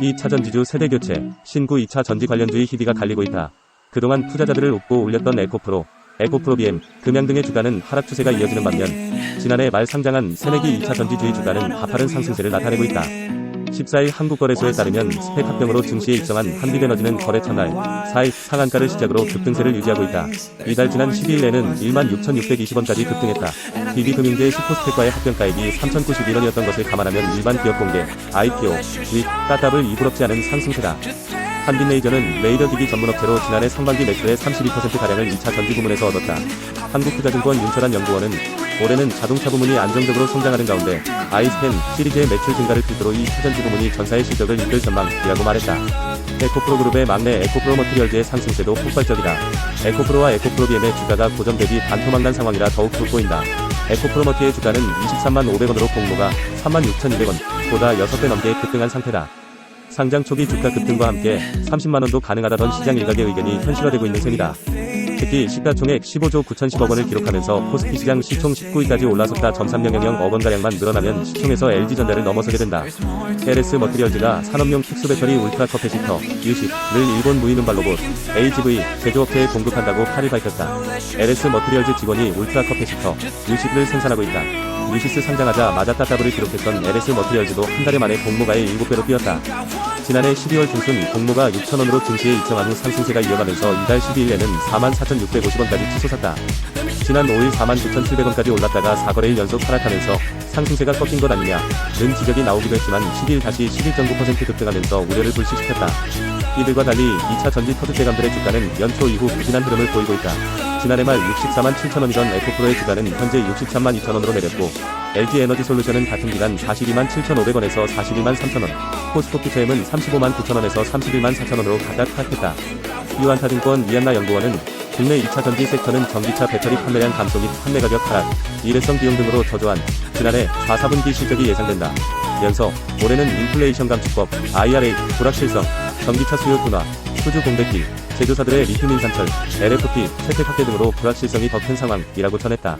2차 전지주 세대 교체, 신구 2차 전지 관련주의 희비가 갈리고 있다. 그동안 투자자들을 웃고 올렸던 에코프로, 에코프로 BM, 금양 등의 주가는 하락 추세가 이어지는 반면 지난해 말 상장한 새내기 2차 전지주의 주가는 가파른 상승세를 나타내고 있다. 14일 한국거래소에 따르면 스펙 합병으로 증시에 입성한 한빛에너지는 거래 첫날 4일 상한가를 시작으로 급등세를 유지하고 있다. 이달 지난 12일에는 16,620원까지 급등했다. BB금융제 슈퍼스펙과의 합병가액이 3,091원이었던 것을 감안하면 일반 기업 공개, IPO, 및 따답을 이부럽지 않은 상승세다. 한빛레이저는 레이더 기기 전문업체로 지난해 상반기 매출의 32%가량을 2차 전지 부문에서 얻었다. 한국투자증권 윤철한 연구원은 올해는 자동차 부문이 안정적으로 성장하는 가운데 아이스펜 시리즈의 매출 증가를 필두로 이 차전지 부문이 전사의 실적을 이끌 전망이라고 말했다. 에코프로 그룹의 막내 에코프로 머티리얼즈의 상승세도 폭발적이다. 에코프로와 에코프로 BM의 주가가 고점 대비 반토막난 상황이라 더욱 돋보인다. 에코프로 머티의 주가는 23만 500원으로 공모가 3만 6,200원, 보다 6배 넘게 급등한 상태다. 상장 초기 주가 급등과 함께 30만원도 가능하다던 시장 일각의 의견이 현실화되고 있는 셈이다. 특히 시가총액 15조 9천십억 원을 기록하면서 코스피 시장 시총 19위까지 올라섰다 점삼영영억 원가량만 늘어나면 시총에서 LG전자를 넘어서게 된다. LS 머티리얼즈가 산업용 특수 배터리 울트라 커패시터 U10을 일본 무인음발 로봇 AGV 제조업체에 공급한다고 8일 밝혔다. LS 머티리얼즈 직원이 울트라 커패시터 U10을 생산하고 있다. 유시스 상장하자 마자 따따블을 기록했던 LS 머티리얼즈도 한달 만에 공모가의 7배로 뛰었다. 지난해 12월 중순 공모가 6천원으로 증시에 입성한 후 상승세가 이어가면서 이달 12일에는 44,650원까지 치솟았다. 지난 5일 49,700원까지 올랐다가 4거래일 연속 하락하면서 상승세가 꺾인 것 아니냐 는 지적이 나오기도 했지만 12일 다시 11.9% 급등하면서 우려를 불식시켰다. 이들과 달리 2차 전지 터득대감들의 주가는 연초 이후 부진한 흐름을 보이고 있다. 지난해 말 64만 7천원이던 에코프로의 주가는 현재 63만 2천원으로 내렸고 LG 에너지 솔루션은 같은 기간 42만 7,500원에서 41만 3천원, 포스코 피처엠은 35만 9천원에서 31만 4천원으로 각각 하락했다. 유한타증권 이한나 연구원은 국내 2차 전지 섹터는 전기차 배터리 판매량 감소 및 판매 가격 하락, 일회성 비용 등으로 저조한 지난해 4, 4분기 실적이 예상된다. 면서 올해는 인플레이션 감축법, IRA, 불확실성, 전기차 수요 둔화, 수주 공백기, 제조사들의 리튬 인산철, LFP, 채택 확대 등으로 불확실성이 더 큰 상황이라고 전했다.